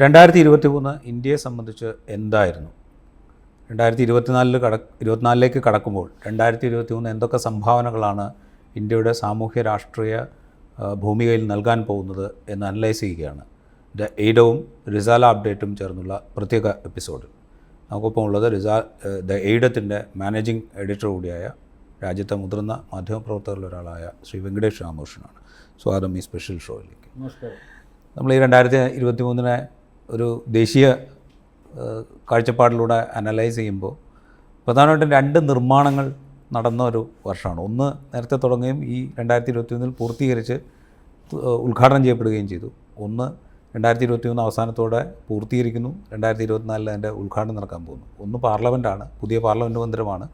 രണ്ടായിരത്തി ഇരുപത്തി മൂന്ന് ഇന്ത്യയെ സംബന്ധിച്ച് എന്തായിരുന്നു? രണ്ടായിരത്തി ഇരുപത്തിനാലിൽ കട ഇരുപത്തിനാലിലേക്ക് കടക്കുമ്പോൾ രണ്ടായിരത്തി ഇരുപത്തി മൂന്ന് എന്തൊക്കെ സംഭാവനകളാണ് ഇന്ത്യയുടെ സാമൂഹ്യ രാഷ്ട്രീയ ഭൂമികയിൽ നൽകാൻ പോകുന്നത് എന്ന് അനലൈസ് ചെയ്യുകയാണ്. ദ എയ്ഡവും റിസാല അപ്ഡേറ്റും ചേർന്നുള്ള പ്രത്യേക എപ്പിസോഡിൽ നമുക്കൊപ്പം ഉള്ളത് റിസാ ദ എയ്ഡത്തിന്റെ മാനേജിംഗ് എഡിറ്റർ കൂടിയായ രാജ്യത്തെ മുതിർന്ന മാധ്യമപ്രവർത്തകരിൽ ഒരാളായ ശ്രീ വെങ്കടേഷ് രാമകൃഷ്ണനാണ്. സ്വാഗതം ഈ സ്പെഷ്യൽ ഷോയിലേക്ക് നമസ്കാരം. നമ്മൾ ഈ രണ്ടായിരത്തി ഇരുപത്തി മൂന്നിനെ ഒരു ദേശീയ കാഴ്ചപ്പാടിലൂടെ അനലൈസ് ചെയ്യുമ്പോൾ പ്രധാനമായിട്ടും രണ്ട് നിർമ്മാണങ്ങൾ നടന്ന ഒരു വർഷമാണ്. ഒന്ന് നേരത്തെ തുടങ്ങുകയും ഈ രണ്ടായിരത്തി ഇരുപത്തി മൂന്നിൽ പൂർത്തീകരിച്ച് ഉദ്ഘാടനം ചെയ്യപ്പെടുകയും ചെയ്തു. ഒന്ന് രണ്ടായിരത്തി ഇരുപത്തി മൂന്ന് അവസാനത്തോടെ പൂർത്തീകരിക്കുന്നു. രണ്ടായിരത്തി ഇരുപത്തിനാലിൽ അതിന്റെ ഉദ്ഘാടനം നടക്കാൻ പോകുന്നു. ഒന്ന് പാർലമെന്റാണ് പുതിയ പാർലമെന്റ് മന്ദിരമാണ്.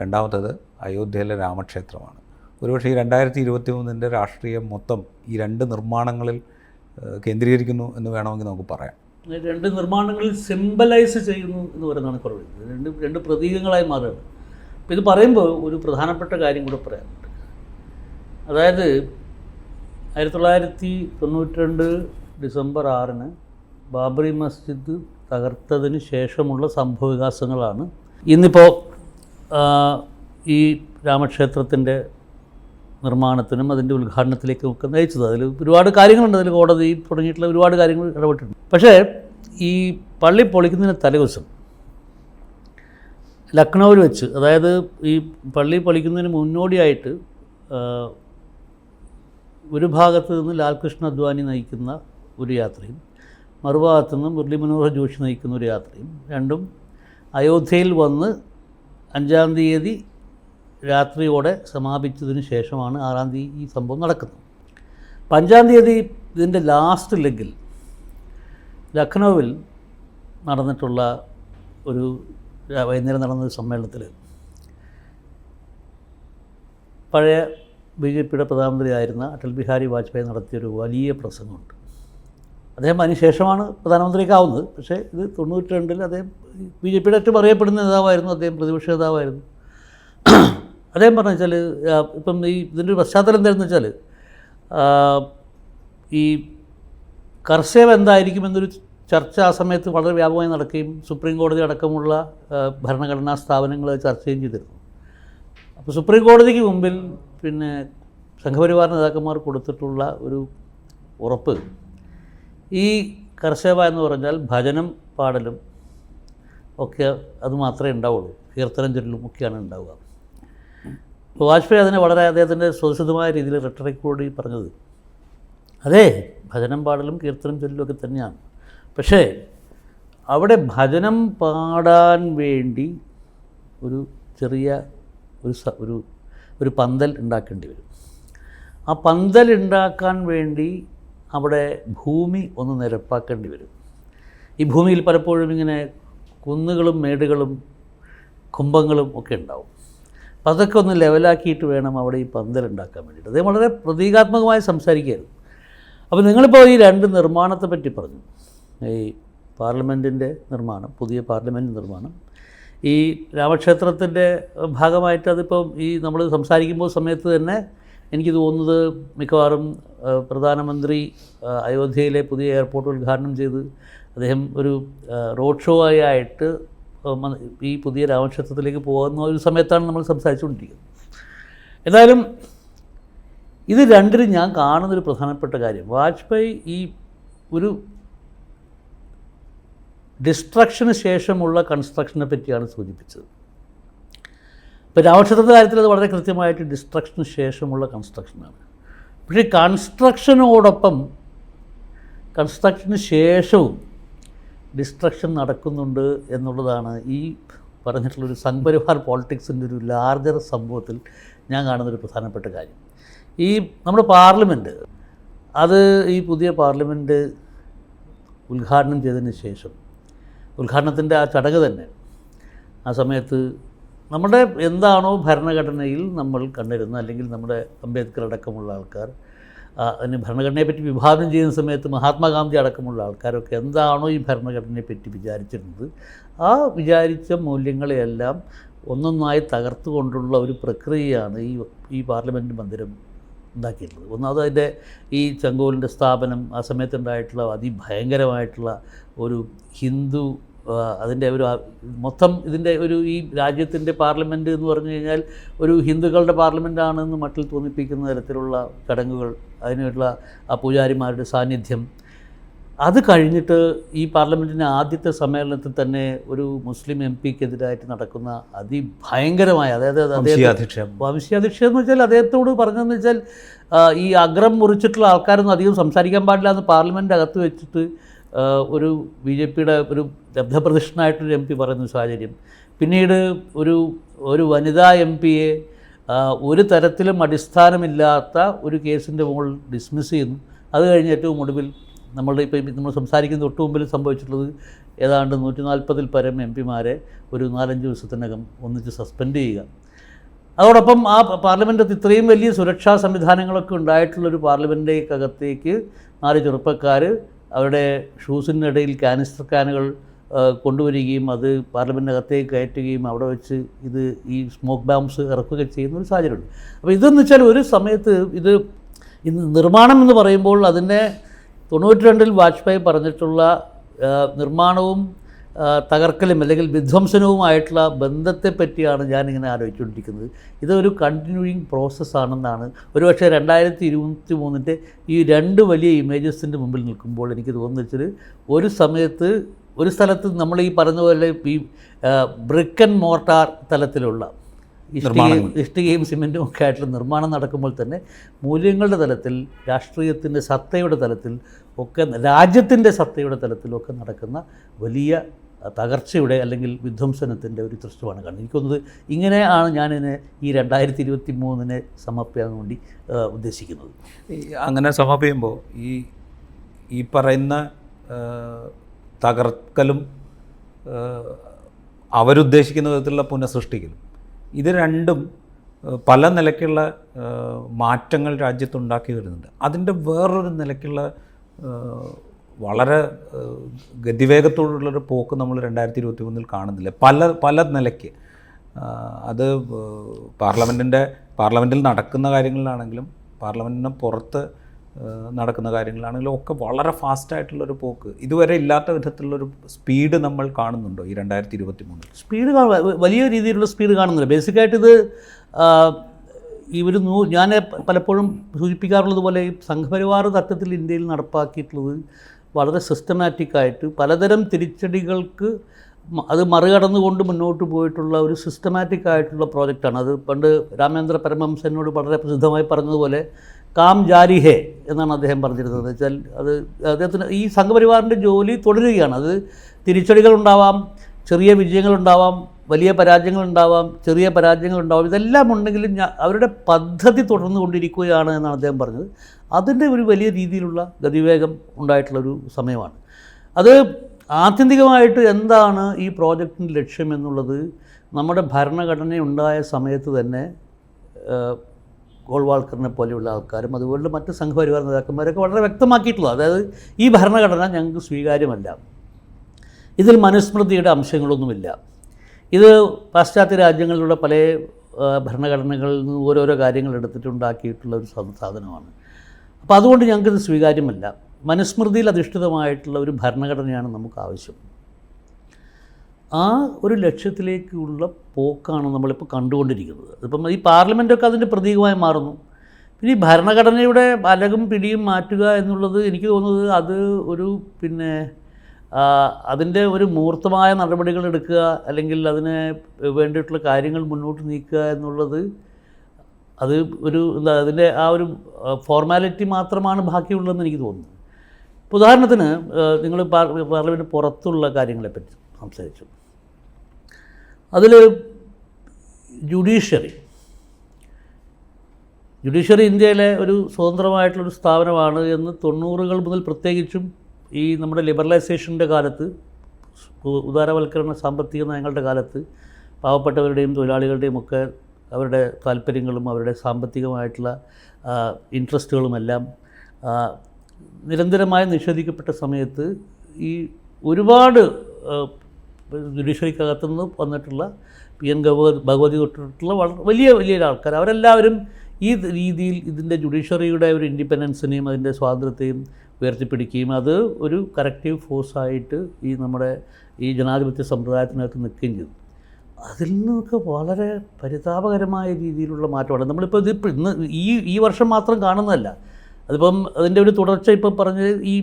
രണ്ടാമത്തേത് അയോധ്യയിലെ രാമക്ഷേത്രമാണ്. ഒരുപക്ഷെ ഈ രണ്ടായിരത്തി ഇരുപത്തി മൂന്നിന്റെ രാഷ്ട്രീയം മൊത്തം ഈ രണ്ട് നിർമ്മാണങ്ങളിൽ കേന്ദ്രീകരിക്കുന്നു എന്ന് വേണമെങ്കിൽ നമുക്ക് പറയാം. രണ്ട് നിർമ്മാണങ്ങളിൽ സിംബലൈസ് ചെയ്യുന്നു എന്ന് പറയുന്നതാണ് കുറവ്. രണ്ട് രണ്ട് പ്രതീകങ്ങളായി മാറുകയാണ്. അപ്പോൾ ഇത് പറയുമ്പോൾ ഒരു പ്രധാനപ്പെട്ട കാര്യം കൂടെ പറയാനുണ്ട് അതായത് ആയിരത്തി തൊള്ളായിരത്തി തൊണ്ണൂറ്റി രണ്ട് ഡിസംബർ ആറിന് ബാബറി മസ്ജിദ് തകർത്തതിന് ശേഷമുള്ള സംഭവവികാസങ്ങളാണ്. ഇന്നിപ്പോൾ ഈ രാമക്ഷേത്രത്തിന്റെ നിർമ്മാണത്തിനും അതിന്റെ ഉദ്ഘാടനത്തിലേക്കും ഒക്കെ നയിച്ചത്. അതിൽ ഒരുപാട് കാര്യങ്ങളുണ്ട്. അതിൽ കോടതി തുടങ്ങിയിട്ടുള്ള ഒരുപാട് കാര്യങ്ങൾ ഇടപെട്ടിട്ടുണ്ട്. പക്ഷേ ഈ പള്ളി പൊളിക്കുന്നതിന് തലേദിവസം ലക്നൗവിൽ വെച്ച് അതായത് ഈ പള്ളി പൊളിക്കുന്നതിന് മുന്നോടിയായിട്ട് ഒരു ഭാഗത്ത് നിന്ന് ലാൽകൃഷ്ണ അദ്വാനി നയിക്കുന്ന ഒരു യാത്രയും മറുഭാഗത്ത് നിന്ന് മുരളി മനോഹർ ജോഷി നയിക്കുന്ന ഒരു യാത്രയും രണ്ടും അയോധ്യയിൽ വന്ന് അഞ്ചാം തീയതി രാത്രിയോടെ സമാപിച്ചതിന് ശേഷമാണ് ആറാം തീയതി ഈ സംഭവം നടക്കുന്നത്. അപ്പം അഞ്ചാം തീയതി ഇതിന്റെ ലാസ്റ്റ് ലെഗിൽ ലക്നൗവിൽ നടന്നിട്ടുള്ള ഒരു വൈകുന്നേരം നടന്ന ഒരു സമ്മേളനത്തിൽ പഴയ ബി ജെ പിയുടെ പ്രധാനമന്ത്രിയായിരുന്ന അടൽ ബിഹാരി വാജ്പേയി നടത്തിയൊരു വലിയ പ്രസംഗമുണ്ട്. അദ്ദേഹം അതിനുശേഷമാണ് പ്രധാനമന്ത്രിയൊക്കെ ആവുന്നത് പക്ഷേ ഇത് തൊണ്ണൂറ്റി രണ്ടിൽ അദ്ദേഹം ബി ജെ പിയുടെ ഏറ്റവും അറിയപ്പെടുന്ന നേതാവായിരുന്നു അദ്ദേഹം പ്രതിപക്ഷ നേതാവായിരുന്നു. അദ്ദേഹം പറഞ്ഞു വെച്ചാൽ ഇപ്പം ഈ ഇതിന്റെ ഒരു പശ്ചാത്തലം എന്താണെന്ന് വെച്ചാൽ ഈ കർഷകം എന്തായിരിക്കും എന്നൊരു ചർച്ച ആ സമയത്ത് വളരെ വ്യാപകമായി നടക്കുകയും സുപ്രീം കോടതി അടക്കമുള്ള ഭരണഘടനാ സ്ഥാപനങ്ങൾ ചർച്ചയും ചെയ്തിരുന്നു. അപ്പോൾ സുപ്രീം കോടതിക്ക് മുമ്പിൽ പിന്നെ സംഘപരിവാർ നേതാക്കന്മാർ കൊടുത്തിട്ടുള്ള ഒരു ഉറപ്പ് ഈ കർഷക എന്ന് പറഞ്ഞാൽ ഭജനം പാടലും ഒക്കെ അത് മാത്രമേ ഉണ്ടാവുള്ളൂ. കീർത്തനം ചൊല്ലും ഒക്കെയാണ് ഉണ്ടാവുക. വാജ്പേയി അതിനെ വളരെ അദ്ദേഹത്തിന്റെ സ്വതസിദ്ധമായ രീതിയിൽ റിട്ടറിക്കോടി പറഞ്ഞത്. അതെ ഭജനം പാടലും കീർത്തനം ചൊല്ലും ഒക്കെ തന്നെയാണ്. പക്ഷേ അവിടെ ഭജനം പാടാൻ വേണ്ടി ഒരു ചെറിയ ഒരു ഒരു ഒരു പന്തൽ ഉണ്ടാക്കേണ്ടി വരും. ആ പന്തൽ ഉണ്ടാക്കാൻ വേണ്ടി അവിടെ ഭൂമി ഒന്ന് നിരപ്പാക്കേണ്ടി വരും. ഈ ഭൂമിയിൽ പലപ്പോഴും ഇങ്ങനെ കുന്നുകളും മേടുകളും കുംഭങ്ങളും ഒക്കെ ഉണ്ടാവും. അപ്പം അതൊക്കെ ഒന്ന് ലെവലാക്കിയിട്ട് വേണം അവിടെ ഈ പന്തൽ ഉണ്ടാക്കാൻ വേണ്ടിയിട്ട്. അദ്ദേഹം വളരെ പ്രതീകാത്മകമായി സംസാരിക്കുകയായിരുന്നു. അപ്പോൾ നിങ്ങളിപ്പോൾ ഈ രണ്ട് നിർമ്മാണത്തെ പറ്റി പറഞ്ഞു. ഈ പാർലമെന്റിന്റെ നിർമ്മാണം പുതിയ പാർലമെന്റ് നിർമ്മാണം. ഈ രാമക്ഷേത്രത്തിന്റെ ഭാഗമായിട്ട് അതിപ്പം ഈ നമ്മൾ സംസാരിക്കുമ്പോൾ സമയത്ത് തന്നെ എനിക്ക് തോന്നുന്നത് മിക്കവാറും പ്രധാനമന്ത്രി അയോധ്യയിലെ പുതിയ എയർപോർട്ട് ഉദ്ഘാടനം ചെയ്ത് അദ്ദേഹം ഒരു റോഡ് ഷോ ആയിട്ട് ഈ പുതിയ രാമക്ഷേത്രത്തിലേക്ക് പോകുന്ന ഒരു സമയത്താണ് നമ്മൾ സംസാരിച്ചുകൊണ്ടിരിക്കുന്നത്. എന്തായാലും ഇത് രണ്ടിനും ഞാൻ കാണുന്നൊരു പ്രധാനപ്പെട്ട കാര്യം. വാജ്പേയി ഈ ഒരു ഡിസ്ട്രക്ഷന് ശേഷമുള്ള കൺസ്ട്രക്ഷനെ പറ്റിയാണ് സൂചിപ്പിച്ചത്. ഇപ്പോൾ രാമക്ഷേത്രത്തിന്റെ കാര്യത്തിൽ അത് വളരെ കൃത്യമായിട്ട് ഡിസ്ട്രക്ഷന് ശേഷമുള്ള കൺസ്ട്രക്ഷനാണ് പക്ഷേ കൺസ്ട്രക്ഷനോടൊപ്പം കൺസ്ട്രക്ഷന് ശേഷവും ഡിസ്ട്രക്ഷൻ നടക്കുന്നുണ്ട് എന്നുള്ളതാണ് ഈ പറഞ്ഞിട്ടുള്ളൊരു സംഘപരിവാർ പോളിറ്റിക്സിന്റെ ഒരു ലാർജർ സംഭവത്തിൽ ഞാൻ കാണുന്നൊരു പ്രധാനപ്പെട്ട കാര്യം. ഈ നമ്മുടെ പാർലമെന്റ് അത് ഈ പുതിയ പാർലമെന്റ് ഉദ്ഘാടനം ചെയ്തതിന് ശേഷം ഉദ്ഘാടനത്തിന്റെ ആ ചടങ്ങ് തന്നെ ആ സമയത്ത് നമ്മുടെ എന്താണോ ഭരണഘടനയിൽ നമ്മൾ കണ്ടിരുന്ന അല്ലെങ്കിൽ നമ്മുടെ അംബേദ്കർ അടക്കമുള്ള ആൾക്കാർ അതിന് ഭരണഘടനയെപ്പറ്റി വിഭാവനം ചെയ്യുന്ന സമയത്ത് മഹാത്മാഗാന്ധി അടക്കമുള്ള ആൾക്കാരൊക്കെ എന്താണോ ഈ ഭരണഘടനയെപ്പറ്റി വിചാരിച്ചിരുന്നത്. ആ വിചാരിച്ച മൂല്യങ്ങളെയെല്ലാം ഒന്നൊന്നായി തകർത്തുകൊണ്ടുള്ള ഒരു പ്രക്രിയയാണ് ഈ ഈ പാർലമെന്റ് മന്ദിരം ഉണ്ടാക്കിയിട്ടുള്ളത്. ഒന്നാമത് അതിന്റെ ഈ ചെങ്കോലിന്റെ സ്ഥാപനം ആ സമയത്തുണ്ടായിട്ടുള്ള അതിഭയങ്കരമായിട്ടുള്ള ഒരു ഹിന്ദു അതിന്റെ ഒരു മൊത്തം ഇതിന്റെ ഒരു ഈ രാജ്യത്തിന്റെ പാർലമെന്റ് എന്ന് പറഞ്ഞു കഴിഞ്ഞാൽ ഒരു ഹിന്ദുക്കളുടെ പാർലമെന്റാണെന്ന് മട്ടിൽ തോന്നിപ്പിക്കുന്ന തരത്തിലുള്ള ചടങ്ങുകൾ അതിനുള്ള ആ പൂജാരിമാരുടെ സാന്നിധ്യം. അത് കഴിഞ്ഞിട്ട് ഈ പാർലമെന്റിന്റെ ആദ്യത്തെ സമ്മേളനത്തിൽ തന്നെ ഒരു മുസ്ലിം എം പിക്കെതിരായിട്ട് നടക്കുന്ന അതിഭയങ്കരമായ അതായത് അദ്ദേഹം വംശീയാധിക്ഷം വംശീയാധിക്ഷ എന്ന് വെച്ചാൽ അദ്ദേഹത്തോട് പറഞ്ഞതെന്ന് വെച്ചാൽ ഈ അഗ്രം മുറിച്ചിട്ടുള്ള ആൾക്കാരൊന്നും അധികം സംസാരിക്കാൻ പാടില്ല എന്ന് പാർലമെന്റ് അകത്ത് വെച്ചിട്ട് ഒരു ബി ജെ പിയുടെ ഒരു ലബ്ധപ്രതിഷ്ഠനായിട്ടൊരു എം പി പറയുന്ന സാഹചര്യം. പിന്നീട് ഒരു ഒരു വനിതാ എം പിയെ ഒരു തരത്തിലും അടിസ്ഥാനമില്ലാത്ത ഒരു കേസിന്റെ മുകളിൽ ഡിസ്മിസ് ചെയ്യുന്നു. അത് കഴിഞ്ഞ് ഏറ്റവും ഒടുവിൽ നമ്മളുടെ ഇപ്പോൾ നമ്മൾ സംസാരിക്കുന്ന തൊട്ട് മുമ്പിൽ സംഭവിച്ചിട്ടുള്ളത് ഏതാണ്ട് നൂറ്റി നാൽപ്പതിൽ പരം എം പിമാരെ ഒരു നാലഞ്ച് ദിവസത്തിനകം ഒന്നിച്ച് സസ്പെൻഡ് ചെയ്യുക. അതോടൊപ്പം ആ പാർലമെന്റത്ത് ഇത്രയും വലിയ സുരക്ഷാ സംവിധാനങ്ങളൊക്കെ ഉണ്ടായിട്ടുള്ളൊരു പാർലമെന്റേക്കകത്തേക്ക് നാല് ചെറുപ്പക്കാർ അവരുടെ ഷൂസിനിടയിൽ കാനിസ്റ്റർ കാനുകൾ കൊണ്ടുവരികയും അത് പാർലമെന്റിനകത്തേക്ക് കയറ്റുകയും അവിടെ വെച്ച് ഇത് ഈ സ്മോക്ക് ബാംസ് ഇറക്കുകയും ചെയ്യുന്ന ഒരു സാഹചര്യമുണ്ട്. അപ്പോൾ ഇതെന്ന് വെച്ചാൽ ഒരു സമയത്ത് ഇത് ഇന്ന് നിർമ്മാണം എന്ന് പറയുമ്പോൾ അതിന്റെ തൊണ്ണൂറ്റി രണ്ടിൽ വാജ്പേയി പറഞ്ഞിട്ടുള്ള നിർമ്മാണവും തകർക്കലും അല്ലെങ്കിൽ വിധ്വംസനവുമായിട്ടുള്ള ബന്ധത്തെ പറ്റിയാണ് ഞാനിങ്ങനെ ആലോചിച്ചുകൊണ്ടിരിക്കുന്നത്. ഇതൊരു കണ്ടിന്യൂയിങ് പ്രോസസ്സാണെന്നാണ് ഒരുപക്ഷെ രണ്ടായിരത്തി ഇരുപത്തി മൂന്നിന്റെ ഈ രണ്ട് വലിയ ഇമേജസിന്റെ മുമ്പിൽ നിൽക്കുമ്പോൾ എനിക്ക് തോന്നുന്നത് വെച്ചാൽ ഒരു സമയത്ത് ഒരു സ്ഥലത്ത് നമ്മൾ ഈ പറഞ്ഞ പോലെ ഈ ബ്രിക്കൻ മോർട്ടാർ തലത്തിലുള്ള ഇഷ്ടികയും ഇഷ്ടികയും സിമെന്റും ഒക്കെ ആയിട്ടുള്ള നിർമ്മാണം നടക്കുമ്പോൾ തന്നെ മൂല്യങ്ങളുടെ തലത്തിൽ രാഷ്ട്രീയത്തിന്റെ സത്തയുടെ തലത്തിൽ ഒക്കെ രാജ്യത്തിന്റെ സത്തയുടെ തലത്തിലൊക്കെ നടക്കുന്ന വലിയ തകർച്ചയുടെ അല്ലെങ്കിൽ വിധ്വംസനത്തിന്റെ ഒരു ദൃശ്യമാണ് കാണുന്നത്. എനിക്കൊന്നത് ഇങ്ങനെയാണ് ഞാനിതിനെ ഈ രണ്ടായിരത്തി ഇരുപത്തി മൂന്നിനെ സമർപ്പിക്കാൻ വേണ്ടി ഉദ്ദേശിക്കുന്നത്. അങ്ങനെ സമർപ്പിക്കുമ്പോൾ ഈ ഈ പറയുന്ന തകർക്കലും അവരുദ്ദേശിക്കുന്ന വിധത്തിലുള്ള പുനഃസൃഷ്ടിക്കലും. ഇത് രണ്ടും പല നിലയ്ക്കുള്ള മാറ്റങ്ങൾ രാജ്യത്തുണ്ടാക്കി വരുന്നുണ്ട്. അതിന്റെ വേറൊരു നിലയ്ക്കുള്ള വളരെ ഗതിവേഗത്തോടുള്ളൊരു പോക്ക് നമ്മൾ രണ്ടായിരത്തി ഇരുപത്തി മൂന്നിൽ കാണുന്നില്ല. പല പല നിലയ്ക്ക്. അത് പാർലമെന്റിന്റെ പാർലമെന്റിൽ നടക്കുന്ന കാര്യങ്ങളിലാണെങ്കിലും പാർലമെന്റിന് പുറത്ത് നടക്കുന്ന കാര്യങ്ങളാണെങ്കിലും ഒക്കെ വളരെ ഫാസ്റ്റായിട്ടുള്ളൊരു പോക്ക്. ഇതുവരെ ഇല്ലാത്ത വിധത്തിലുള്ളൊരു സ്പീഡ് നമ്മൾ കാണുന്നുണ്ടോ ഈ രണ്ടായിരത്തി ഇരുപത്തി മൂന്നിൽ സ്പീഡ് വലിയ രീതിയിലുള്ള സ്പീഡ് കാണുന്നില്ല. ബേസിക്കായിട്ട് ഇത് ഇവർ നൂ ഞാൻ പലപ്പോഴും സൂചിപ്പിക്കാറുള്ളത് പോലെ സംഘപരിവാർ തത്വത്തിൽ ഇന്ത്യയിൽ നടപ്പാക്കിയിട്ടുള്ളത് വളരെ സിസ്റ്റമാറ്റിക്കായിട്ട് പലതരം തിരിച്ചടികൾക്ക് അത് മറികടന്നുകൊണ്ട് മുന്നോട്ട് പോയിട്ടുള്ള ഒരു സിസ്റ്റമാറ്റിക് ആയിട്ടുള്ള പ്രോജക്റ്റാണ് അത് പണ്ട് രാമേന്ദ്ര പരമഹംസനോട് വളരെ പ്രസിദ്ധമായി പറഞ്ഞതുപോലെ കാം ജാരി ഹേ എന്നാണ് അദ്ദേഹം പറഞ്ഞിരുന്നത്. വെച്ചാൽ അത് അദ്ദേഹത്തിന് ഈ സംഘപരിവാറിന്റെ ജോലി തുടരുകയാണ്. അത് തിരിച്ചടികൾ ഉണ്ടാവാം ചെറിയ വിജയങ്ങളുണ്ടാവാം വലിയ പരാജയങ്ങളുണ്ടാവാം ചെറിയ പരാജയങ്ങളുണ്ടാവാം ഇതെല്ലാം ഉണ്ടെങ്കിലും ഞാൻ അവരുടെ പദ്ധതി തുടർന്നു കൊണ്ടിരിക്കുകയാണ് എന്നാണ് അദ്ദേഹം പറഞ്ഞത്. അതിന്റെ ഒരു വലിയ രീതിയിലുള്ള ഗതിവേഗം ഉണ്ടായിട്ടുള്ളൊരു സമയമാണ്. അത് ആത്യന്തികമായിട്ട് എന്താണ് ഈ പ്രോജക്റ്റിന്റെ ലക്ഷ്യം എന്നുള്ളത് നമ്മുടെ ഭരണഘടന ഉണ്ടായ സമയത്ത് തന്നെ ഗോൾവാൾക്കറിനെ പോലെയുള്ള ആൾക്കാരും അതുപോലെ മറ്റ് സംഘപരിവാർ നേതാക്കന്മാരൊക്കെ വളരെ വ്യക്തമാക്കിയിട്ടുള്ളത്. അതായത് ഈ ഭരണഘടന ഞങ്ങൾക്ക് സ്വീകാര്യമല്ല. ഇതിൽ മനുസ്മൃതിയുടെ അംശങ്ങളൊന്നുമില്ല. ഇത് പാശ്ചാത്യ രാജ്യങ്ങളിലുള്ള പല ഭരണഘടനകളിൽ നിന്ന് ഓരോരോ കാര്യങ്ങൾ എടുത്തിട്ടുണ്ടാക്കിയിട്ടുള്ള ഒരു സാധനമാണ്. അപ്പോൾ അതുകൊണ്ട് ഞങ്ങൾക്കിത് സ്വീകാര്യമല്ല. മനുസ്മൃതിയിൽ അധിഷ്ഠിതമായിട്ടുള്ള ഒരു ഭരണഘടനയാണ് നമുക്ക് ആവശ്യം. ആ ഒരു ലക്ഷ്യത്തിലേക്കുള്ള പോക്കാണ് നമ്മളിപ്പോൾ കണ്ടുകൊണ്ടിരിക്കുന്നത്. അതിപ്പം ഈ പാർലമെന്റൊക്കെ അതിന്റെ പ്രതീകമായി മാറുന്നു. പിന്നെ ഈ ഭരണഘടനയുടെ അലകും പിടിയും മാറ്റുക എന്നുള്ളത് എനിക്ക് തോന്നുന്നത് അത് ഒരു പിന്നെ അതിന്റെ ഒരു മൂർത്തമായ നടപടികൾ എടുക്കുക അല്ലെങ്കിൽ അതിന് വേണ്ടിയിട്ടുള്ള കാര്യങ്ങൾ മുന്നോട്ട് നീക്കുക എന്നുള്ളത് അത് ഒരു എന്താ അതിന്റെ ആ ഒരു ഫോർമാലിറ്റി മാത്രമാണ് ബാക്കിയുള്ളതെന്ന് എനിക്ക് തോന്നുന്നു. ഉദാഹരണത്തിന് നിങ്ങൾ പാർലമെന്റ് പുറത്തുള്ള കാര്യങ്ങളെപ്പറ്റി. സംസാരിച്ചു. അതിൽ ജുഡീഷ്യറി. ജുഡീഷ്യറി ഇന്ത്യയിലെ ഒരു സ്വതന്ത്രമായിട്ടുള്ളൊരു സ്ഥാപനമാണ് എന്ന് തൊണ്ണൂറുകൾ മുതൽ പ്രത്യേകിച്ചും ഈ നമ്മുടെ ലിബറലൈസേഷന്റെ കാലത്ത് ഉദാരവൽക്കരണ സാമ്പത്തിക നയങ്ങളുടെ കാലത്ത് പാവപ്പെട്ടവരുടെയും തൊഴിലാളികളുടെയും ഒക്കെ അവരുടെ താല്പര്യങ്ങളും അവരുടെ സാമ്പത്തികമായിട്ടുള്ള ഇൻട്രസ്റ്റുകളുമെല്ലാം നിരന്തരമായി നിഷേധിക്കപ്പെട്ട സമയത്ത് ഈ ഒരുപാട് ജുഡീഷ്യറിക്കകത്തുനിന്ന് വന്നിട്ടുള്ള പി എൻ ഗവർ ഭഗവതി തൊട്ടിട്ടുള്ള വളരെ വലിയ വലിയ ആൾക്കാർ. അവരെല്ലാവരും ഈ രീതിയിൽ ഇതിന്റെ ജുഡീഷ്യറിയുടെ ഒരു ഇൻഡിപെൻഡൻസിനെയും അതിന്റെ സ്വാതന്ത്ര്യത്തെയും ഉയർത്തിപ്പിടിക്കുകയും അത് ഒരു കറക്റ്റീവ് ഫോഴ്സായിട്ട് ഈ നമ്മുടെ ഈ ജനാധിപത്യ സമ്പ്രദായത്തിനകത്ത് നിൽക്കുകയും ചെയ്തു. അതിൽ നിന്നൊക്കെ വളരെ പരിതാപകരമായ രീതിയിലുള്ള മാറ്റമാണ്. നമ്മളിപ്പോൾ ഇത് ഇന്ന് ഈ ഈ വർഷം മാത്രം കാണുന്നതല്ല. അതിപ്പം അതിന്റെ ഒരു തുടർച്ച ഇപ്പം പറഞ്ഞ് ഈ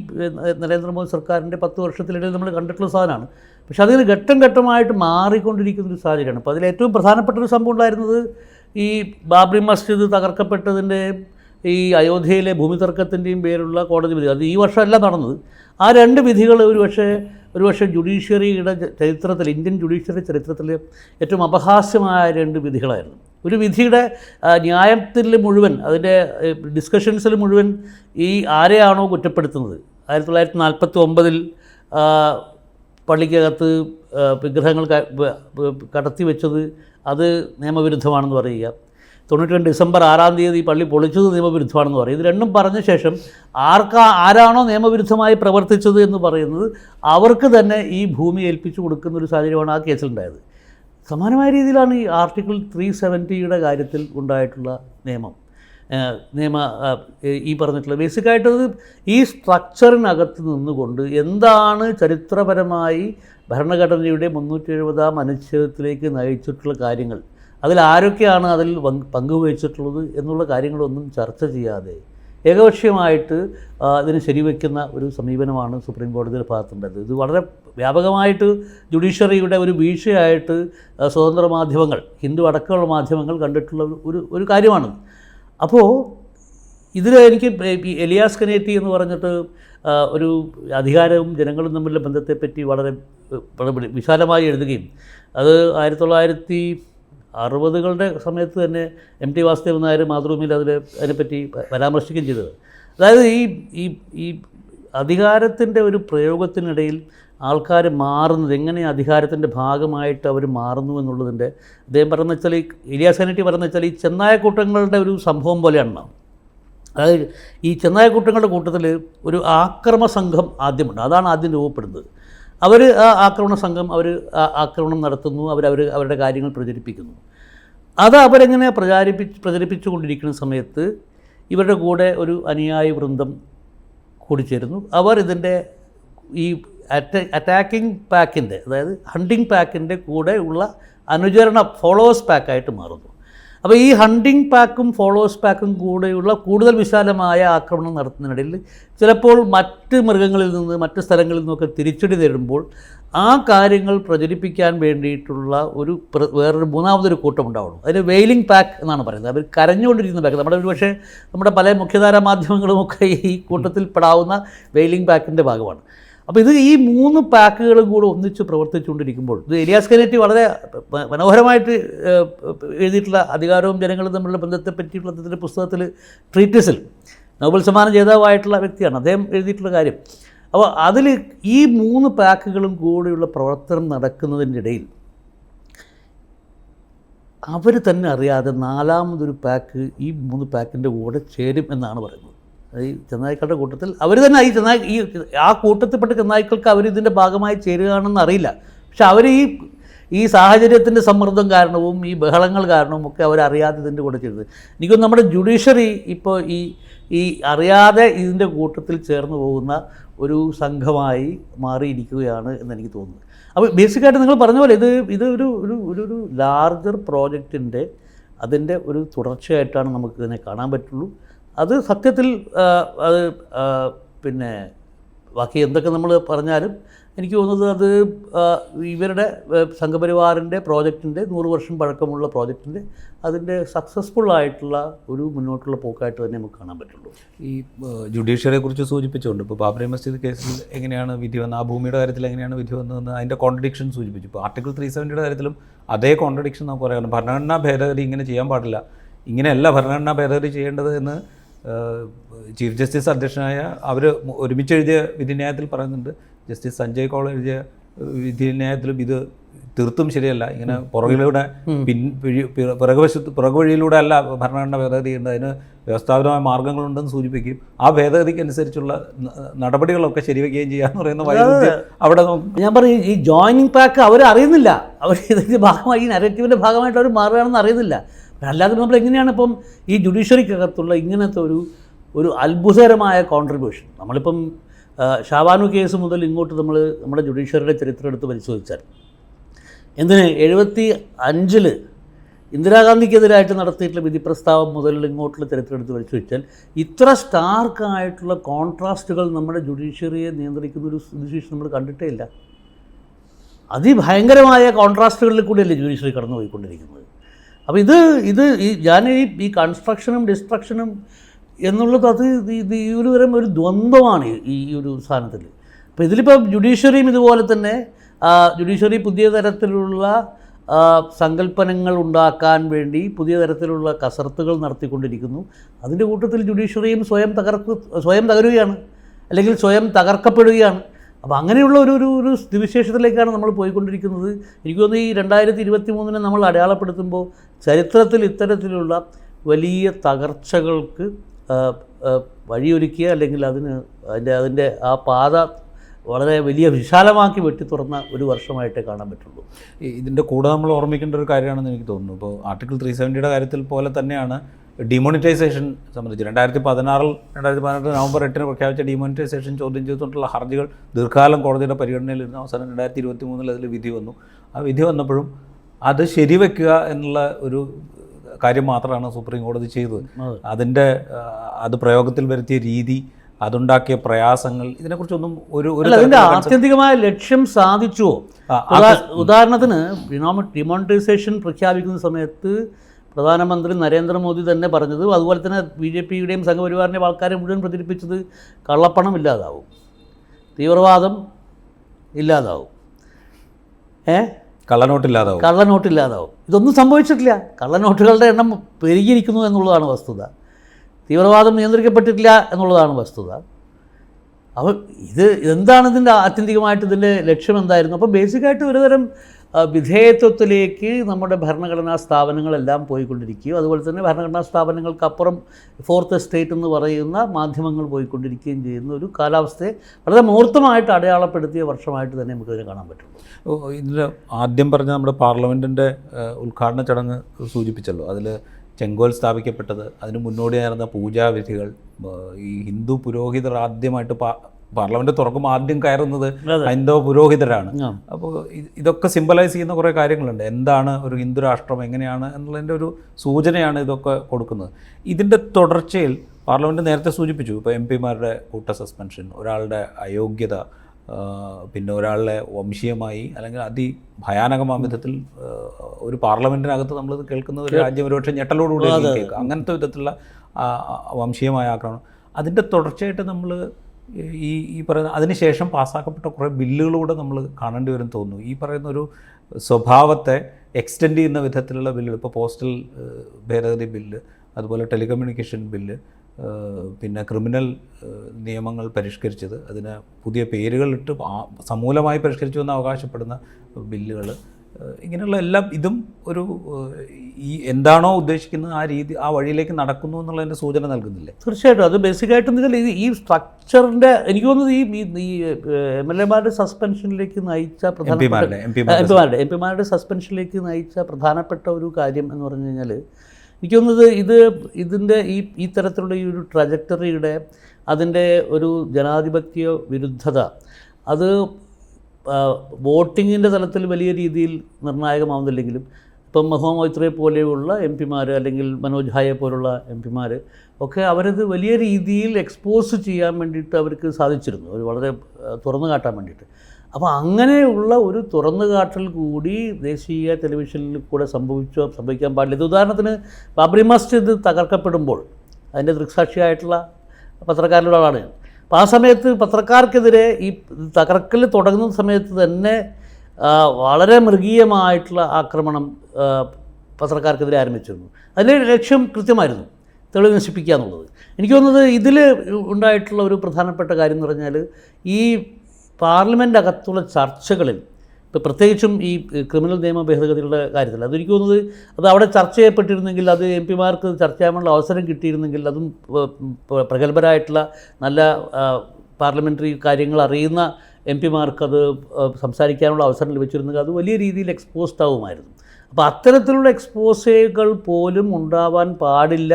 നരേന്ദ്രമോദി സർക്കാരിന്റെ പത്ത് വർഷത്തിനിടയിൽ നമ്മൾ കണ്ടിട്ടുള്ള സാധനമാണ്. പക്ഷെ അതിൽ ഘട്ടം ഘട്ടമായിട്ട് മാറിക്കൊണ്ടിരിക്കുന്ന ഒരു സാഹചര്യമാണ്. അപ്പോൾ അതിലേറ്റവും പ്രധാനപ്പെട്ട ഒരു സംഭവം ഉണ്ടായിരുന്നത് ഈ ബാബറി മസ്ജിദ് തകർക്കപ്പെട്ടതിന്റെ ഈ അയോധ്യയിലെ ഭൂമി തർക്കത്തിന്റെയും പേരുള്ള കോടതി വിധി. അത് ഈ വർഷമല്ല നടന്നത്. ആ രണ്ട് വിധികൾ ഒരു പക്ഷേ ഒരു പക്ഷേ ജുഡീഷ്യറിയുടെ ചരിത്രത്തിൽ ഇന്ത്യൻ ജുഡീഷ്യറി ചരിത്രത്തിൽ ഏറ്റവും അപഹാസ്യമായ രണ്ട് വിധികളായിരുന്നു. ഒരു വിധിയുടെ ന്യായത്തിൽ മുഴുവൻ അതിന്റെ ഡിസ്കഷൻസിൽ മുഴുവൻ ഈ ആരെയാണോ കുറ്റപ്പെടുത്തുന്നത്? ആയിരത്തി തൊള്ളായിരത്തി നാൽപ്പത്തി ഒമ്പതിൽ പള്ളിക്കകത്ത് വിഗ്രഹങ്ങൾ കടത്തി വെച്ചത് അത് നിയമവിരുദ്ധമാണെന്ന് പറയുക. തൊണ്ണൂറ്റി രണ്ട് ഡിസംബർ ആറാം തീയതി പള്ളി പൊളിച്ചത് നിയമവിരുദ്ധമാണെന്ന് പറയും ഇത് രണ്ടും പറഞ്ഞ ശേഷം ആർക്കാ ആരാണോ നിയമവിരുദ്ധമായി പ്രവർത്തിച്ചത് എന്ന് പറയുന്നത് അവർക്ക് തന്നെ ഈ ഭൂമി ഏൽപ്പിച്ചു കൊടുക്കുന്ന ഒരു സാഹചര്യമാണ് ആ കേസിലുണ്ടായത്. സമാനമായ രീതിയിലാണ് ഈ ആർട്ടിക്കിൾ ത്രീ സെവന്റിയുടെ കാര്യത്തിൽ ഉണ്ടായിട്ടുള്ള നിയമം. നിയമ ഈ പറഞ്ഞിട്ടുള്ള ബേസിക്കായിട്ടത് ഈ സ്ട്രക്ചറിനകത്ത് നിന്നുകൊണ്ട് എന്താണ് ചരിത്രപരമായി ഭരണഘടനയുടെ മുന്നൂറ്റി എഴുപതാം അനുച്ഛേദത്തിലേക്ക് നയിച്ചിട്ടുള്ള കാര്യങ്ങൾ അതിൽ ആരൊക്കെയാണ് അതിൽ പങ്ക് പങ്കുവഹിച്ചിട്ടുള്ളത് എന്നുള്ള കാര്യങ്ങളൊന്നും ചർച്ച ചെയ്യാതെ ഏകപക്ഷീയമായിട്ട് അതിന് ശരിവെക്കുന്ന ഒരു സമീപനമാണ് സുപ്രീം കോടതിയുടെ ഭാഗത്തുണ്ടായത് ഇത് വളരെ വ്യാപകമായിട്ട് ജുഡീഷ്യറിയുടെ ഒരു വീഴ്ചയായിട്ട് സ്വതന്ത്ര മാധ്യമങ്ങൾ ഹിന്ദു അടക്കമുള്ള മാധ്യമങ്ങൾ കണ്ടിട്ടുള്ള ഒരു ഒരു കാര്യമാണത്. അപ്പോൾ ഇതിൽ എനിക്ക് എലിയാസ് കനേറ്റി എന്ന് പറഞ്ഞിട്ട് ഒരു അധികാരവും ജനങ്ങളും തമ്മിലുള്ള ബന്ധത്തെപ്പറ്റി വളരെ വളരെ വിശാലമായി എഴുതുകയും അത് ആയിരത്തി തൊള്ളായിരത്തി അറുപതുകളുടെ സമയത്ത് തന്നെ എം ടി വാസുദേവൻ നായർ മാതൃഭൂമിയിൽ അതിൽ അതിനെപ്പറ്റി പരാമർശിക്കുകയും ചെയ്തത്. അതായത് ഈ ഈ ഈ അധികാരത്തിന്റെ ഒരു പ്രയോഗത്തിനിടയിൽ ആൾക്കാർ മാറുന്നത് എങ്ങനെ അധികാരത്തിന്റെ ഭാഗമായിട്ട് അവർ മാറുന്നു എന്നുള്ളതിന്റെ അദ്ദേഹം പറയുന്ന വെച്ചാൽ ഈ ഏരിയ സെനറ്റി പറയുന്ന വെച്ചാൽ ഈ ചെന്നായ കൂട്ടങ്ങളുടെ ഒരു സംഭവം പോലെയാണ് അതായത് ഈ ചെന്നായ കൂട്ടങ്ങളുടെ കൂട്ടത്തിൽ ഒരു ആക്രമ സംഘം ആദ്യമുണ്ട്. അതാണ് ആദ്യം രൂപപ്പെടുന്നത്. അവർ ആ ആക്രമണ സംഘം അവർ ആക്രമണം നടത്തുന്നു അവർ അവരുടെ കാര്യങ്ങൾ പ്രചരിപ്പിക്കുന്നു. അത് അവരെങ്ങനെ പ്രചാരിപ്പിച്ച് പ്രചരിപ്പിച്ചുകൊണ്ടിരിക്കുന്ന സമയത്ത് ഇവരുടെ കൂടെ ഒരു അനുയായി വൃന്ദം കൂടിച്ചേരുന്നു. അവർ ഇതിന്റെ ഈ അറ്റ അറ്റാക്കിംഗ് പാക്കിന്റെ അതായത് ഹണ്ടിങ് പാക്കിന്റെ കൂടെ ഉള്ള അനുചരണ ഫോളോവേഴ്സ് പാക്കായിട്ട് മാറുന്നു. അപ്പോൾ ഈ ഹണ്ടിങ് പാക്കും ഫോളോവേഴ്സ് പാക്കും കൂടെയുള്ള കൂടുതൽ വിശാലമായ ആക്രമണം നടത്തുന്നതിനിടയിൽ ചിലപ്പോൾ മറ്റ് മൃഗങ്ങളിൽ നിന്ന് മറ്റ് സ്ഥലങ്ങളിൽ നിന്നൊക്കെ തിരിച്ചടി തരുമ്പോൾ ആ കാര്യങ്ങൾ പ്രചരിപ്പിക്കാൻ വേണ്ടിയിട്ടുള്ള ഒരു വേറൊരു മൂന്നാമതൊരു കൂട്ടം ഉണ്ടാവുള്ളൂ. അതിന് വെയിലിംഗ് പാക്ക് എന്നാണ് പറയുന്നത്. അവർ കരഞ്ഞുകൊണ്ടിരിക്കുന്ന പാക്ക് നമ്മുടെ ഒരു പക്ഷേ നമ്മുടെ പല മുഖ്യധാര മാധ്യമങ്ങളുമൊക്കെ ഈ കൂട്ടത്തിൽ പെടാവുന്ന വെയിലിംഗ് പാക്കിന്റെ ഭാഗമാണ്. അപ്പോൾ ഇത് ഈ മൂന്ന് പാക്കുകളും കൂടെ ഒന്നിച്ച് പ്രവർത്തിച്ചുകൊണ്ടിരിക്കുമ്പോൾ ഇത് എലിയാസ് കനേറ്റി വളരെ മനോഹരമായിട്ട് എഴുതിയിട്ടുള്ള അധികാരവും ജനങ്ങളും തമ്മിലുള്ള ബന്ധത്തെ പറ്റിയിട്ടുള്ള അദ്ദേഹത്തിന്റെ പുസ്തകത്തിൽ ട്രീറ്റിസിൽ നോബൽ സമ്മാനം ജേതാവായിട്ടുള്ള വ്യക്തിയാണ്. അദ്ദേഹം എഴുതിയിട്ടുള്ള കാര്യം. അപ്പോൾ അതിൽ ഈ മൂന്ന് പാക്കുകളും കൂടെയുള്ള പ്രവർത്തനം നടക്കുന്നതിന്റെ ഇടയിൽ അവർ തന്നെ അറിയാതെ നാലാമതൊരു പാക്ക് ഈ മൂന്ന് പാക്കിന്റെ കൂടെ ചേരും എന്നാണ് പറയുന്നത്. ഈ ചെന്നായ്ക്കളുടെ കൂട്ടത്തിൽ അവർ തന്നെ ഈ ചെന്നായി ഈ ആ കൂട്ടത്തിൽപ്പെട്ട ചെന്നായ്ക്കൾക്ക് അവർ ഇതിന്റെ ഭാഗമായി ചേരുകയാണെന്ന് അറിയില്ല. പക്ഷെ അവർ ഈ ഈ സാഹചര്യത്തിന്റെ സമ്മർദ്ദം കാരണവും ഈ ബഹളങ്ങൾ കാരണവും ഒക്കെ അവരറിയാതെ ഇതിന്റെ കൂടെ ചെയ്തത്. എനിക്കും നമ്മുടെ ജുഡീഷ്യറി ഇപ്പോൾ ഈ ഈ അറിയാതെ ഇതിന്റെ കൂട്ടത്തിൽ ചേർന്ന് പോകുന്ന ഒരു സംഘമായി മാറിയിരിക്കുകയാണ് എന്ന് എനിക്ക് തോന്നുന്നു അപ്പോൾ ബേസിക്കായിട്ട് നിങ്ങൾ പറഞ്ഞ പോലെ ഇത് ഇത് ഒരു ഒരു ഒരു ലാർജർ പ്രോജക്റ്റിന്റെ അതിന്റെ ഒരു തുടർച്ചയായിട്ടാണ് നമുക്ക് ഇതിനെ കാണാൻ പറ്റുള്ളൂ. അത് സത്യത്തിൽ അത് പിന്നെ ബാക്കി എന്തൊക്കെ നമ്മൾ പറഞ്ഞാലും എനിക്ക് തോന്നുന്നത് അത് ഇവരുടെ സംഘപരിവാറിന്റെ പ്രോജക്റ്റിന്റെ നൂറ് വർഷം പഴക്കമുള്ള പ്രോജക്റ്റിന്റെ അതിന്റെ സക്സസ്ഫുൾ ആയിട്ടുള്ള ഒരു മുന്നോട്ടുള്ള പോക്കായിട്ട് തന്നെ നമുക്ക് കാണാൻ പറ്റുള്ളൂ. ഈ ജുഡീഷ്യറിയെ കുറിച്ച് സൂചിപ്പിച്ചുകൊണ്ട് ഇപ്പോൾ ബാബറി മസ്ജിദ് കേസിൽ എങ്ങനെയാണ് വിധി വന്നത്? ആ ഭൂമിയുടെ കാര്യത്തിൽ എങ്ങനെയാണ് വിധി വന്നതെന്ന് അതിന്റെ കോൺട്രഡിക്ഷൻ സൂചിപ്പിച്ചു. ഇപ്പോൾ ആർട്ടിക്കിൾ ത്രീ സെവന്റിയുടെ കാര്യത്തിലും അതേ കോൺട്രഡിക്ഷൻ നമുക്ക് പറയാനുള്ളൂ ഭരണഘടനാ ഭേദഗതി ഇങ്ങനെ ചെയ്യാൻ പാടില്ല. ഇങ്ങനെയല്ല ഭരണഘടനാ ഭേദഗതി ചെയ്യേണ്ടത് എന്ന് ചീഫ് ജസ്റ്റിസ് അധ്യക്ഷനായ അവർ ഒരുമിച്ച് എഴുതിയ വിധിന്യായത്തിൽ പറയുന്നുണ്ട് ജസ്റ്റിസ് സഞ്ജയ് കൗൾ എഴുതിയ വിധിന്യായത്തിലും ഇത് തീർത്തും ശരിയല്ല. ഇങ്ങനെ പുറകിലൂടെ പിൻ പിറകുവശത്ത് പിറകുവഴിയിലൂടെ അല്ല ഭരണഘടന ഭേദഗതി ചെയ്യേണ്ടത് അതിന് വ്യവസ്ഥാപിതമായ മാർഗങ്ങളുണ്ടെന്ന് സൂചിപ്പിക്കും. ആ ഭേദഗതിക്ക് അനുസരിച്ചുള്ള ന- നടപടികളൊക്കെ ശരിവെക്കുകയും ചെയ്യാന്ന് പറയുന്ന വൈരുദ്ധ്യം അവിടെ ഞാൻ പറഞ്ഞു ഈ ജോയിനിങ് പാക്ക് അവർ അറിയുന്നില്ല അവർ ഇതിന്റെ ഭാഗമായി ഈ നരേറ്റീവിന്റെ ഭാഗമായിട്ട് അവർ മാറുകയാണെന്ന് അറിയുന്നില്ല. അല്ലാതെ നമ്മൾ എങ്ങനെയാണ് ഇപ്പം ഈ ജുഡീഷ്യറിക്കകത്തുള്ള ഇങ്ങനത്തെ ഒരു ഒരു അത്ഭുതകരമായ കോൺട്രിബ്യൂഷൻ നമ്മളിപ്പം ഷാവാനു കേസ് മുതൽ ഇങ്ങോട്ട് നമ്മൾ നമ്മുടെ ജുഡീഷ്യറിയുടെ ചരിത്രം എടുത്ത് പരിശോധിച്ചാൽ എന്തിന് എഴുപത്തി അഞ്ചിൽ ഇന്ദിരാഗാന്ധിക്കെതിരായിട്ട് നടത്തിയിട്ടുള്ള വിധി പ്രസ്താവം മുതൽ ഇങ്ങോട്ടുള്ള ചരിത്രം എടുത്ത് പരിശോധിച്ചാൽ ഇത്ര സ്റ്റാർക്കായിട്ടുള്ള കോൺട്രാസ്റ്റുകൾ നമ്മുടെ ജുഡീഷ്യറിയെ നിയന്ത്രിക്കുന്ന ഒരു സ്ഥിതിശേഷി നമ്മൾ കണ്ടിട്ടേ ഇല്ല. അതിഭയങ്കരമായ കോൺട്രാസ്റ്റുകളിൽ കൂടിയല്ലേ ജുഡീഷ്യറി കടന്നു പോയിക്കൊണ്ടിരിക്കുന്നത് അപ്പോൾ ഇത് ഇത് ഈ ഞാൻ ഈ ഈ കൺസ്ട്രക്ഷനും ഡിസ്ട്രക്ഷനും എന്നുള്ളത് അത് ഇത് ഈ ഒരു തരം ഒരു ദ്വന്ദ്വമാണ് ഈ ഒരു സാധനത്തിൽ അപ്പോൾ ഇതിലിപ്പോൾ ജുഡീഷ്യറിയും ഇതുപോലെ തന്നെ ജുഡീഷ്യറി പുതിയ തരത്തിലുള്ള സങ്കല്പനങ്ങൾ ഉണ്ടാക്കാൻ വേണ്ടി പുതിയ തരത്തിലുള്ള കസർത്തുകൾ നടത്തിക്കൊണ്ടിരിക്കുന്നു. അതിന്റെ കൂട്ടത്തിൽ ജുഡീഷ്യറിയും സ്വയം തകർക്ക് സ്വയം തകരുകയാണ്. അല്ലെങ്കിൽ സ്വയം തകർക്കപ്പെടുകയാണ്. അപ്പോൾ അങ്ങനെയുള്ള ഒരു ഒരു ഒരു സ്ഥിതിവിശേഷത്തിലേക്കാണ് നമ്മൾ പോയിക്കൊണ്ടിരിക്കുന്നത്. എനിക്ക് തോന്നുന്നു ഈ രണ്ടായിരത്തി ഇരുപത്തി മൂന്നിനെ നമ്മൾ അടയാളപ്പെടുത്തുമ്പോൾ ചരിത്രത്തിൽ ഇത്തരത്തിലുള്ള വലിയ തകർച്ചകൾക്ക് വഴിയൊരുക്കിയ അല്ലെങ്കിൽ അതിന് അതിന്റെ അതിന്റെ ആ പാത വളരെ വലിയ വിശാലമാക്കി വെട്ടി തുറന്ന ഒരു വർഷമായിട്ടേ കാണാൻ പറ്റുള്ളൂ. ഇതിന്റെ കൂടെ നമ്മൾ ഓർമ്മിക്കേണ്ട ഒരു കാര്യമാണെന്ന് എനിക്ക് തോന്നുന്നു. ഇപ്പോൾ ആർട്ടിക്കിൾ ത്രീ സെവന്റിയുടെ കാര്യത്തിൽ പോലെ തന്നെയാണ് ഡിമോണിറ്റൈസേഷൻ സംബന്ധിച്ച് രണ്ടായിരത്തി പതിനാറിൽ രണ്ടായിരത്തി പതിനെട്ട് നവംബർ എട്ടിന് പ്രഖ്യാപിച്ച ഡിമോണിറ്റൈസേഷൻ ചോദ്യം ചെയ്തുകൊണ്ടുള്ള ഹർജികൾ ദീർഘകാലം കോടതിയുടെ പരിഗണനയിലിരുന്ന അവസാനം രണ്ടായിരത്തി ഇരുപത്തി മൂന്നിൽ അതിൽ വിധി വന്നു. ആ വിധി വന്നപ്പോഴും അത് ശരിവെക്കുക എന്നുള്ള ഒരു കാര്യം മാത്രമാണ് സുപ്രീം കോടതി ചെയ്തത്. അതെ. അതിന്റെ അത് പ്രയോഗത്തിൽ വരുത്തിയ രീതി അതുണ്ടാക്കിയ പ്രയാസങ്ങൾ ഇതിനെക്കുറിച്ചൊന്നും ഒരു ഒരു അതിന്റെ ആത്യന്തികമായ ലക്ഷ്യം സാധിച്ചുവോ? ഉദാഹരണത്തിന് ഡിമോണിറ്റൈസേഷൻ പ്രഖ്യാപിക്കുന്ന സമയത്ത് പ്രധാനമന്ത്രി നരേന്ദ്രമോദി തന്നെ പറഞ്ഞത് അതുപോലെ തന്നെ ബി ജെ പിയുടെയും സംഘപരിവാറിന്റെയും ആൾക്കാരെ മുഴുവൻ പ്രചരിപ്പിച്ചത് കള്ളപ്പണം ഇല്ലാതാവും. തീവ്രവാദം ഇല്ലാതാവും. ഏ? കള്ളനോട്ടില്ലാതാവും. കള്ളനോട്ടില്ലാതാവും. ഇതൊന്നും സംഭവിച്ചിട്ടില്ല. കള്ളനോട്ടുകളുടെ എണ്ണം പെരുകിയിരിക്കുന്നു എന്നുള്ളതാണ് വസ്തുത. തീവ്രവാദം നിയന്ത്രിക്കപ്പെട്ടിട്ടില്ല എന്നുള്ളതാണ് വസ്തുത. അപ്പോൾ ഇത് എന്താണ് ഇതിന്റെ ആത്യന്തികമായിട്ട് ഇതിന്റെ ലക്ഷ്യം എന്തായിരുന്നു? അപ്പോൾ ബേസിക്കായിട്ട് ഒരുതരം വിധേയത്വത്തിലേക്ക് നമ്മുടെ ഭരണഘടനാ സ്ഥാപനങ്ങളെല്ലാം പോയിക്കൊണ്ടിരിക്കുകയും അതുപോലെ തന്നെ ഭരണഘടനാ സ്ഥാപനങ്ങൾക്കപ്പുറം ഫോർത്ത് എസ്റ്റേറ്റ് എന്ന് പറയുന്ന മാധ്യമങ്ങൾ പോയിക്കൊണ്ടിരിക്കുകയും ചെയ്യുന്ന ഒരു കാലാവസ്ഥയെ വളരെ മൂർത്തമായിട്ട് അടയാളപ്പെടുത്തിയ വർഷമായിട്ട് തന്നെ നമുക്കതിനെ കാണാൻ പറ്റും. ഇതിൽ ആദ്യം പറഞ്ഞ നമ്മുടെ പാർലമെന്റിന്റെ ഉദ്ഘാടന ചടങ്ങ് സൂചിപ്പിച്ചല്ലോ. അതിൽ ചെങ്കോൽ സ്ഥാപിക്കപ്പെട്ടത് അതിന് മുന്നോടി പൂജാവിധികൾ ഈ ഹിന്ദു പുരോഹിതർ ആദ്യമായിട്ട് പാ പാർലമെന്റ് തുറക്കുമ്പോൾ ആദ്യം കയറുന്നത്. ഹൈന്ദവ പുരോഹിതരാണ്. അപ്പോൾ ഇതൊക്കെ സിമ്പലൈസ് ചെയ്യുന്ന കുറേ കാര്യങ്ങളുണ്ട്. എന്താണ് ഒരു ഹിന്ദു രാഷ്ട്രം എങ്ങനെയാണ് എന്നുള്ളതിന്റെ ഒരു സൂചനയാണ് ഇതൊക്കെ കൊടുക്കുന്നത്. ഇതിന്റെ തുടർച്ചയിൽ പാർലമെന്റ് നേരത്തെ സൂചിപ്പിച്ചു. ഇപ്പോൾ എം പിമാരുടെ കൂട്ട സസ്പെൻഷൻ ഒരാളുടെ അയോഗ്യത പിന്നെ ഒരാളുടെ വംശീയമായി അല്ലെങ്കിൽ അതി ഭയാനകമായ വിധത്തിൽ ഒരു പാർലമെന്റിനകത്ത് നമ്മൾ കേൾക്കുന്ന ഒരു രാജ്യം ഒരുപക്ഷെ ഞെട്ടലോടുകൂടി കേൾക്കുക. അങ്ങനത്തെ വിധത്തിലുള്ള വംശീയമായ ആക്രമണം. അതിന്റെ തുടർച്ചയായിട്ട് നമ്മൾ ഈ ഈ പറയുന്ന അതിനുശേഷം പാസ്സാക്കപ്പെട്ട കുറേ ബില്ലുകളൂടെ നമ്മൾ കാണേണ്ടി വരും തോന്നുന്നു. ഈ പറയുന്ന ഒരു സ്വഭാവത്തെ എക്സ്റ്റെൻഡ് ചെയ്യുന്ന വിധത്തിലുള്ള ബില്ലുകൾ ഇപ്പോൾ പോസ്റ്റൽ ഭേദഗതി ബില്ല് അതുപോലെ ടെലികമ്മ്യൂണിക്കേഷൻ ബില്ല് പിന്നെ ക്രിമിനൽ നിയമങ്ങൾ പരിഷ്കരിച്ചത് അതിന് പുതിയ പേരുകളിട്ട് സമൂലമായി പരിഷ്കരിച്ചു എന്ന് അവകാശപ്പെടുന്ന ബില്ലുകൾ ഇങ്ങനെയുള്ള എല്ലാം ഇതും ഒരു ഈ എന്താണോ ഉദ്ദേശിക്കുന്നത് ആ രീതി ആ വഴിയിലേക്ക് നടക്കുന്നു എന്നുള്ളതിന്റെ സൂചന നൽകുന്നില്ലേ? തീർച്ചയായിട്ടും. അത് ബേസിക്കായിട്ട് എന്ന് ഇത് ഈ സ്ട്രക്ചറിന്റെ എനിക്ക് തോന്നുന്നത് ഈ ഈ- എം എൽ എമാരുടെ സസ്പെൻഷനിലേക്ക് നയിച്ച പ്രധാന പ്രധാനപ്പെട്ട എം എം പിമാരുടെ എം പിമാരുടെ സസ്പെൻഷനിലേക്ക് നയിച്ച പ്രധാനപ്പെട്ട ഒരു കാര്യം എന്ന് പറഞ്ഞു കഴിഞ്ഞാൽ എനിക്ക് തോന്നുന്നത് ഇത് ഇതിന്റെ ഈ ഈ തരത്തിലുള്ള ഈ ഒരു ട്രജക്ടറിയുടെ അതിന്റെ ഒരു ജനാധിപത്യ വിരുദ്ധത അത് വോട്ടിങ്ങിന്റെ തലത്തിൽ വലിയ രീതിയിൽ നിർണായകമാവുന്നില്ലെങ്കിലും ഇപ്പം മഹോം മൈത്രയെ പോലെയുള്ള എം പിമാർ അല്ലെങ്കിൽ മനോജ് ഹായെ പോലുള്ള എം പിമാർ ഒക്കെ അവരത് വലിയ രീതിയിൽ എക്സ്പോസ് ചെയ്യാൻ വേണ്ടിയിട്ട് അവർക്ക് സാധിച്ചിരുന്നു. അവർ വളരെ തുറന്നു കാട്ടാൻ വേണ്ടിയിട്ട്. അപ്പോൾ അങ്ങനെയുള്ള ഒരു തുറന്നു കാട്ടൽ കൂടി ദേശീയ ടെലിവിഷനിൽ കൂടെ സംഭവിച്ചോ സംഭവിക്കാൻ പാടില്ല. ഇത് ഉദാഹരണത്തിന് ബാബറി മസ്ജിദ് തകർക്കപ്പെടുമ്പോൾ അതിന്റെ ദൃക്സാക്ഷിയായിട്ടുള്ള പത്രക്കാരിലുള്ള ആളാണ് ഞാൻ. അപ്പോൾ ആ സമയത്ത് പത്രക്കാർക്കെതിരെ ഈ തകർക്കൽ തുടങ്ങുന്ന സമയത്ത് തന്നെ വളരെ മൃഗീയമായിട്ടുള്ള ആക്രമണം പത്രക്കാർക്കെതിരെ ആരംഭിച്ചിരുന്നു. അതിന്റെ ലക്ഷ്യം കൃത്യമായിരുന്നു തെളിവ് നശിപ്പിക്കുക എന്നുള്ളത്. എനിക്ക് തോന്നുന്നത് ഇതിൽ ഉണ്ടായിട്ടുള്ള ഒരു പ്രധാനപ്പെട്ട കാര്യം എന്ന് പറഞ്ഞാൽ ഈ പാർലമെന്റ് അകത്തുള്ള ചർച്ചകളിൽ ഇപ്പോൾ പ്രത്യേകിച്ചും ഈ ക്രിമിനൽ നിയമ ഭേദഗതികളുടെ കാര്യത്തിൽ അതെനിക്ക് തോന്നുന്നത് അത് അവിടെ ചർച്ച ചെയ്യപ്പെട്ടിരുന്നെങ്കിൽ അത് എം പിമാർക്ക് ചർച്ച ചെയ്യാനുള്ള അവസരം കിട്ടിയിരുന്നെങ്കിൽ അതും പ്രഗത്ഭരായിട്ടുള്ള നല്ല പാർലമെന്ററി കാര്യങ്ങൾ അറിയുന്ന എം പിമാർക്ക് അത് സംസാരിക്കാനുള്ള അവസരം ലഭിച്ചിരുന്നെങ്കിൽ അത് വലിയ രീതിയിൽ എക്സ്പോസ്ഡ് ആവുമായിരുന്നു. അപ്പോൾ അത്തരത്തിലുള്ള എക്സ്പോസേകൾ പോലും ഉണ്ടാവാൻ പാടില്ല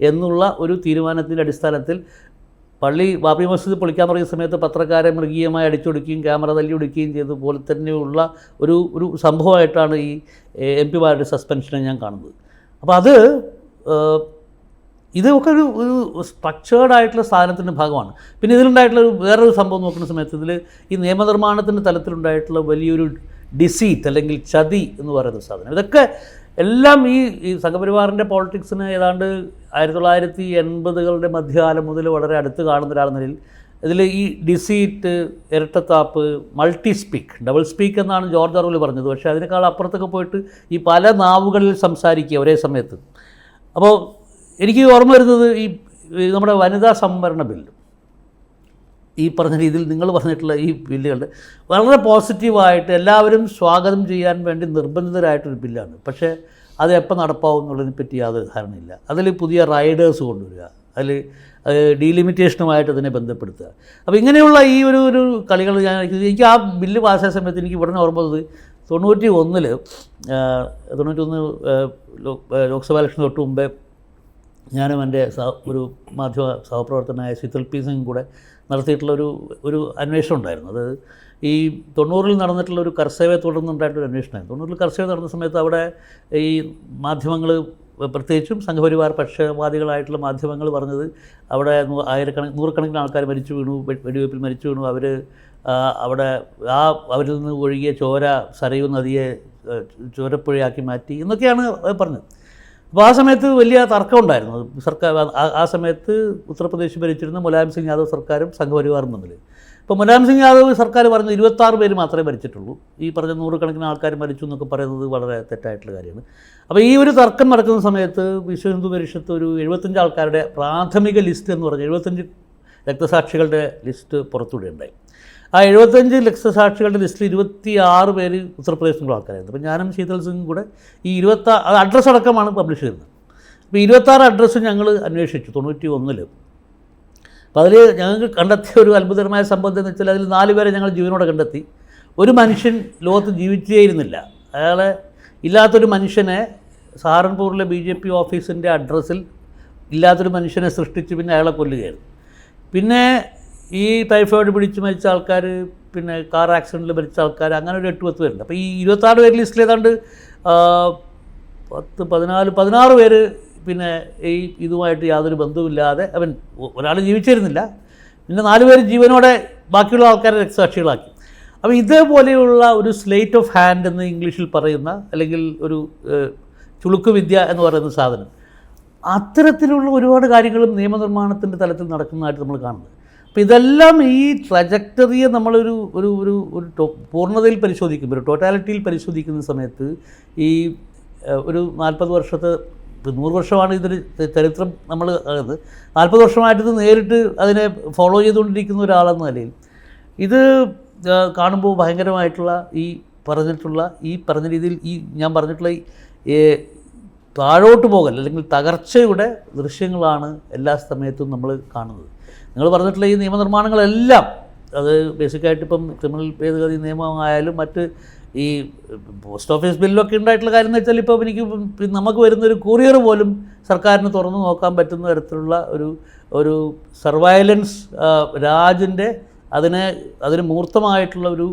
എന്നുള്ള ഒരു തീരുമാനത്തിന്റെ അടിസ്ഥാനത്തിൽ പള്ളി ബാബി മസ്ജിദ് പൊളിക്കാൻ തുടങ്ങിയ സമയത്ത് പത്രക്കാരെ മൃഗീയമായി അടിച്ചൊടുക്കുകയും ക്യാമറ തല്ലി ഒടുക്കുകയും ചെയ്തതുപോലെ തന്നെയുള്ള ഒരു ഒരു സംഭവമായിട്ടാണ് ഈ എം പിമാരുടെ സസ്പെൻഷനെ ഞാൻ കാണുന്നത്. അപ്പോൾ അത് ഇതൊക്കെ ഒരു ഒരു സ്ട്രക്ചേർഡ് ആയിട്ടുള്ള സാധനത്തിന്റെ ഭാഗമാണ്. പിന്നെ ഇതിലുണ്ടായിട്ടുള്ള ഒരു വേറൊരു സംഭവം നോക്കുന്ന സമയത്ത് ഇതിൽ ഈ നിയമനിർമ്മാണത്തിന്റെ തലത്തിലുണ്ടായിട്ടുള്ള വലിയൊരു ഡിസീറ്റ് അല്ലെങ്കിൽ ചതി എന്ന് പറയുന്ന സാധനം. ഇതൊക്കെ എല്ലാം ഈ ഈ സംഘപരിവാറിന്റെ പോളിറ്റിക്സിന് ഏതാണ്ട് ആയിരത്തി തൊള്ളായിരത്തി എൺപതുകളുടെ മധ്യകാലം മുതൽ വളരെ അടുത്ത് കാണുന്ന ഒരാളെന്ന നിലയിൽ ഇതിൽ ഈ ഡിസീറ്റ് ഇരട്ടത്താപ്പ് മൾട്ടി സ്പീക്ക് ഡബിൾ സ്പീക്ക് എന്നാണ് ജോർജ് അറുവിൽ പറഞ്ഞത്. പക്ഷേ അതിനേക്കാൾ അപ്പുറത്തൊക്കെ പോയിട്ട് ഈ പല നാവുകളിൽ സംസാരിക്കുക ഒരേ സമയത്ത്. അപ്പോൾ എനിക്ക് ഓർമ്മ വരുന്നത് ഈ നമ്മുടെ വനിതാ സംവരണ ബില്ല്. ഈ പറഞ്ഞ രീതിയിൽ നിങ്ങൾ പറഞ്ഞിട്ടുള്ള ഈ ബില്ലുകളുടെ വളരെ പോസിറ്റീവായിട്ട് എല്ലാവരും സ്വാഗതം ചെയ്യാൻ വേണ്ടി നിർബന്ധിതരായിട്ടൊരു ബില്ലാണ്. പക്ഷേ അത് എപ്പോൾ നടപ്പാവും എന്നുള്ളതിനെ പറ്റി യാതൊരു ധാരണയില്ല. അതിൽ പുതിയ റൈഡേഴ്സ് കൊണ്ടുവരിക അതിൽ ഡീലിമിറ്റേഷനുമായിട്ട് അതിനെ ബന്ധപ്പെടുത്തുക. അപ്പോൾ ഇങ്ങനെയുള്ള ഈ ഒരു ഒരു കളികൾ ഞാൻ എനിക്ക് ആ ബില്ല് പാസായ സമയത്ത് എനിക്ക് ഉടനെ ഓർമ്മ വന്നത് തൊണ്ണൂറ്റി ഒന്നിൽ തൊണ്ണൂറ്റി ഒന്ന് ലോക്സഭാ ഇലക്ഷൻ തൊട്ട് മുമ്പേ ഞാനും എന്റെ ഒരു മാധ്യമ സഹപ്രവർത്തനായ ശീതൽ പി സിംഗും കൂടെ നടത്തിയിട്ടുള്ള ഒരു അന്വേഷണം ഉണ്ടായിരുന്നു. അത് ഈ തൊണ്ണൂറിൽ നടന്നിട്ടുള്ള ഒരു കർസേവയെ തുടർന്നുണ്ടായിട്ടൊരു അന്വേഷണമായിരുന്നു. തൊണ്ണൂറിൽ കർസേവ നടന്ന സമയത്ത് അവിടെ ഈ മാധ്യമങ്ങൾ പ്രത്യേകിച്ചും സംഘപരിവാർ പക്ഷപാതികളായിട്ടുള്ള മാധ്യമങ്ങൾ പറഞ്ഞത് അവിടെ ആയിരക്കണക്കിന് നൂറുകണക്കിന് ആൾക്കാർ മരിച്ചു വീണു വെടിവെപ്പിൽ മരിച്ചു വീണു. അവർ അവിടെ ആ അവരിൽ നിന്ന് ഒഴുകിയ ചോര സരയൂ നദിയെ ചോരപ്പുഴയാക്കി മാറ്റി എന്നൊക്കെയാണ് പറഞ്ഞത്. അപ്പോൾ ആ സമയത്ത് വലിയ തർക്കം ഉണ്ടായിരുന്നു. സർക്കാർ ആ- സമയത്ത് ഉത്തർപ്രദേശ് ഭരിച്ചിരുന്ന മുലായം സിംഗ് യാദവ് സർക്കാരും സംഘപരിവാറും തമ്മിൽ. ഇപ്പോൾ മുലായം സിംഗ് യാദവ് സർക്കാർ പറഞ്ഞ ഇരുപത്താറ് പേര് മാത്രമേ ഭരിച്ചിട്ടുള്ളൂ. ഈ പറഞ്ഞ നൂറുകണക്കിന് ആൾക്കാർ മരിച്ചു എന്നൊക്കെ പറയുന്നത് വളരെ തെറ്റായിട്ടുള്ള കാര്യമാണ്. അപ്പോൾ ഈ ഒരു തർക്കം നടക്കുന്ന സമയത്ത് വിശ്വ ഹിന്ദു പരിഷത്ത് ഒരു എഴുപത്തഞ്ച് ആൾക്കാരുടെ പ്രാഥമിക ലിസ്റ്റ് എന്ന് പറഞ്ഞ് എഴുപത്തഞ്ച് രക്തസാക്ഷികളുടെ ലിസ്റ്റ് പുറത്തുവിടുകയുണ്ടായി. ആ എഴുപത്തഞ്ച് ലക്ഷസാക്ഷികളുടെ ലിസ്റ്റിൽ ഇരുപത്തി ആറ് പേര് ഉത്തർപ്രദേശിൽ നിന്നുള്ള ആൾക്കാരായിരുന്നു. അപ്പോൾ ഞാനും ശീതൽ സിംഗും കൂടെ ഈ ഇരുപത്തി അത് അഡ്രസ്സ് അടക്കമാണ് പബ്ലിഷ് ചെയ്യുന്നത് അപ്പോൾ ഇരുപത്താറ് അഡ്രസ്സ് ഞങ്ങൾ അന്വേഷിച്ചു തൊണ്ണൂറ്റി ഒന്നിൽ അപ്പോൾ അതിൽ ഞങ്ങൾക്ക് കണ്ടെത്തിയ ഒരു അത്ഭുതകരമായ സംഭവം എന്ന് വെച്ചാൽ അതിൽ നാല് പേരെ ഞങ്ങൾ ജീവനോടെ കണ്ടെത്തി. ഒരു മനുഷ്യൻ ലോകത്ത് ജീവിച്ചേയിരുന്നില്ല. അയാളെ ഇല്ലാത്തൊരു മനുഷ്യനെ സഹാറൻപൂരിലെ ബി ജെ പി ഓഫീസിന്റെ അഡ്രസ്സിൽ ഇല്ലാത്തൊരു മനുഷ്യനെ സൃഷ്ടിച്ച് പിന്നെ അയാളെ കൊല്ലുകയായിരുന്നു. പിന്നെ ഈ ടൈഫോയിഡ് പിടിച്ച് മരിച്ച ആൾക്കാർ പിന്നെ കാർ ആക്സിഡന്റിൽ മരിച്ച ആൾക്കാർ അങ്ങനെ ഒരു എട്ട് പത്ത് പേരുണ്ട്. അപ്പോൾ ഈ ഇരുപത്താറ് പേര് ലിസ്റ്റിൽ ഏതാണ്ട് പത്ത് പതിനാല് പതിനാറ് പേര് പിന്നെ ഈ ഇതുമായിട്ട് യാതൊരു ബന്ധവുമില്ലാതെ അവൻ ഒരാൾ ജീവിച്ചിരുന്നില്ല. പിന്നെ നാല് പേര് ജീവനോടെ ബാക്കിയുള്ള ആൾക്കാരെ രക്തസാക്ഷികളാക്കി. അപ്പോൾ ഇതേപോലെയുള്ള ഒരു സ്ലേറ്റ് ഓഫ് ഹാൻഡ് എന്ന് ഇംഗ്ലീഷിൽ പറയുന്ന അല്ലെങ്കിൽ ഒരു ഏഹ്, ചുളുക്ക് വിദ്യ എന്ന് പറയുന്ന സാധനം. അത്തരത്തിലുള്ള ഒരുപാട് കാര്യങ്ങളും നിയമനിർമ്മാണത്തിന്റെ തലത്തിൽ നടക്കുന്നതായിട്ട് നമ്മൾ കാണുന്നത്. അപ്പോൾ ഇതെല്ലാം ഈ ട്രജക്ടറിയെ നമ്മളൊരു ഒരു ഒരു ഒരു പൂർണതയിൽ പരിശോധിക്കുമ്പോൾ ഒരു ടോട്ടാലിറ്റിയിൽ പരിശോധിക്കുന്ന സമയത്ത് ഈ ഒരു നാൽപ്പത് വർഷത്തെ നൂറ് വർഷമാണ് ഇതൊരു ചരിത്രം നമ്മൾ അത് നാൽപ്പത് വർഷമായിട്ട് നേരിട്ട് അതിനെ ഫോളോ ചെയ്തുകൊണ്ടിരിക്കുന്ന ഒരാളെന്ന നിലയിൽ ഇത് കാണുമ്പോൾ ഭയങ്കരമായിട്ടുള്ള ഈ പറഞ്ഞിട്ടുള്ള ഈ പറഞ്ഞ രീതിയിൽ ഈ ഞാൻ പറഞ്ഞിട്ടുള്ള ഈ താഴോട്ട് പോകൽ അല്ലെങ്കിൽ തകർച്ചയുടെ ദൃശ്യങ്ങളാണ് എല്ലാ സമയത്തും നമ്മൾ കാണുന്നത്. നിങ്ങൾ പറഞ്ഞിട്ടുള്ള ഈ നിയമനിർമ്മാണങ്ങളെല്ലാം അത് ബേസിക്കായിട്ട് ഇപ്പം ക്രിമിനൽ ഭേദഗതി നിയമമായാലും മറ്റ് ഈ പോസ്റ്റ് ഓഫീസ് ബില്ലൊക്കെ ഉണ്ടായിട്ടുള്ള കാര്യം എന്ന് വെച്ചാൽ ഇപ്പോൾ എനിക്ക് നമുക്ക് വരുന്നൊരു കൊറിയർ പോലും സർക്കാരിന് തുറന്നു നോക്കാൻ പറ്റുന്ന തരത്തിലുള്ള ഒരു ഒരു സർവൈലൻസ് രാജിന്റെ അതിനെ അതിന് മൂർത്തമായിട്ടുള്ള ഒരു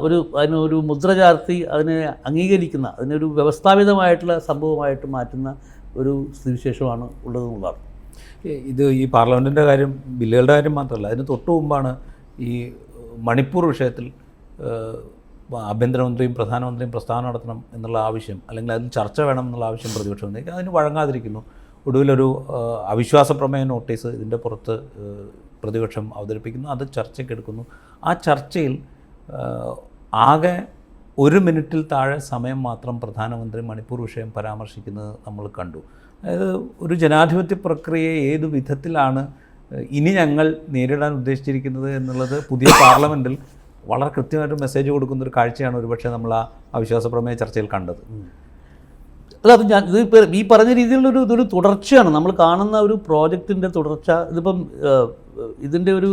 ഒരു അതിനൊരു മുദ്ര ചാർത്തി അതിനെ അംഗീകരിക്കുന്ന അതിനൊരു വ്യവസ്ഥാപിതമായിട്ടുള്ള സംഭവമായിട്ട് മാറ്റുന്ന ഒരു സ്ഥിതിവിശേഷമാണ് ഉള്ളതെന്നുള്ളതാണ്. ഇത് ഈ പാർലമെന്റിന്റെ കാര്യം ബില്ലുകളുടെ കാര്യം മാത്രമല്ല അതിന് തൊട്ടു മുമ്പാണ് ഈ മണിപ്പൂർ വിഷയത്തിൽ ആഭ്യന്തരമന്ത്രിയും പ്രധാനമന്ത്രിയും പ്രസ്താവന നടത്തണം എന്നുള്ള ആവശ്യം അല്ലെങ്കിൽ അതിൽ ചർച്ച വേണം എന്നുള്ള ആവശ്യം പ്രതിപക്ഷം ഉണ്ടെങ്കിൽ അതിന് വഴങ്ങാതിരിക്കുന്നു. ഒടുവിലൊരു അവിശ്വാസ പ്രമേയ നോട്ടീസ് ഇതിന്റെ പുറത്ത് പ്രതിപക്ഷം അവതരിപ്പിക്കുന്നു. അത് ചർച്ചയ്ക്കെടുക്കുന്നു ആ ചർച്ചയിൽ ആകെ ഒരു മിനിറ്റിൽ താഴെ സമയം മാത്രം പ്രധാനമന്ത്രി മണിപ്പൂർ വിഷയം പരാമർശിക്കുന്നത് നമ്മൾ കണ്ടു. അതായത് ഒരു ജനാധിപത്യ പ്രക്രിയയെ ഏത് വിധത്തിലാണ് ഇനി ഞങ്ങൾ നേരിടാൻ ഉദ്ദേശിച്ചിരിക്കുന്നത് എന്നുള്ളത് പുതിയ പാർലമെന്റിൽ വളരെ കൃത്യമായിട്ട് മെസ്സേജ് കൊടുക്കുന്ന ഒരു കാഴ്ചയാണ് ഒരുപക്ഷെ നമ്മൾ ആ അവിശ്വാസ പ്രമേയ ചർച്ചയിൽ കണ്ടത്. അല്ല അത് ഞാൻ ഇത് ഈ പറഞ്ഞ രീതിയിലുള്ളൊരു ഇതൊരു തുടർച്ചയാണ്. നമ്മൾ കാണുന്ന ഒരു പ്രോജക്റ്റിന്റെ തുടർച്ച ഇതിപ്പം ഇതിന്റെ ഒരു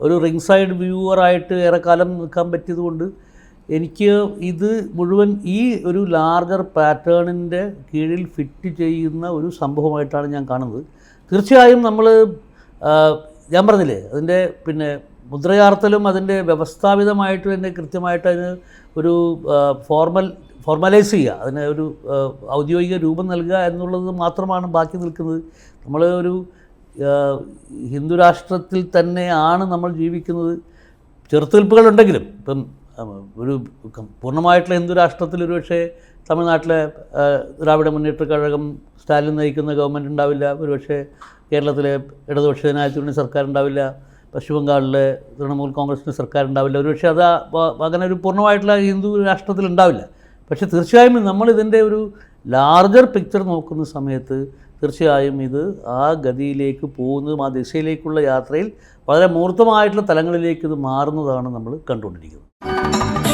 ഒരു റിംഗ് സൈഡ് വ്യൂവറായിട്ട് ഏറെക്കാലം നിൽക്കാൻ പറ്റിയതുകൊണ്ട് എനിക്ക് ഇത് മുഴുവൻ ഈ ഒരു ലാർജർ പാറ്റേണിന്റെ കീഴിൽ ഫിറ്റ് ചെയ്യുന്ന ഒരു സംഭവമായിട്ടാണ് ഞാൻ കാണുന്നത്. തീർച്ചയായും നമ്മൾ ഞാൻ പറഞ്ഞില്ലേ അതിന്റെ പിന്നെ മുദ്രയാർത്തലും അതിന്റെ വ്യവസ്ഥാപിതമായിട്ട് തന്നെ കൃത്യമായിട്ട് അതിന് ഒരു ഫോർമൽ ഫോർമലൈസ് ചെയ്യുക അതിന് ഒരു ഔദ്യോഗിക രൂപം നൽകുക എന്നുള്ളത് മാത്രമാണ് ബാക്കി നിൽക്കുന്നത്. നമ്മൾ ഒരു ഹിന്ദു രാഷ്ട്രത്തിൽ തന്നെയാണ് നമ്മൾ ജീവിക്കുന്നത്. ചെറുത്തുനിൽപ്പുകളുണ്ടെങ്കിലും ഇപ്പം ഒരു പൂർണമായിട്ടുള്ള ഹിന്ദു രാഷ്ട്രത്തിൽ ഒരുപക്ഷെ തമിഴ്നാട്ടിലെ ദ്രാവിഡ മുന്നേറ്റ കഴകം സ്റ്റാലിൻ നയിക്കുന്ന ഗവൺമെന്റ് ഉണ്ടാവില്ല. ഒരുപക്ഷെ കേരളത്തിലെ ഇടതുപക്ഷ ജനാധിപത്യ സർക്കാർ ഉണ്ടാവില്ല. പശ്ചിമ ബംഗാളിലെ തൃണമൂൽ കോൺഗ്രസിന്റെ സർക്കാർ ഉണ്ടാവില്ല. ഒരുപക്ഷെ അത് അങ്ങനെ ഒരു പൂർണമായിട്ടുള്ള ഹിന്ദു രാഷ്ട്രത്തിൽ ഉണ്ടാവില്ല. പക്ഷേ തീർച്ചയായും നമ്മളിതിന്റെ ഒരു ലാർജർ പിക്ചർ നോക്കുന്ന സമയത്ത് തീർച്ചയായും ഇത് ആ ഗതിയിലേക്ക് പോകുന്നതും ആ ദിശയിലേക്കുള്ള യാത്രയിൽ വളരെ മൂർത്തമായിട്ടുള്ള തലങ്ങളിലേക്ക് ഇത് മാറുന്നതാണ് നമ്മൾ കണ്ടുകൊണ്ടിരിക്കുന്നത്. Música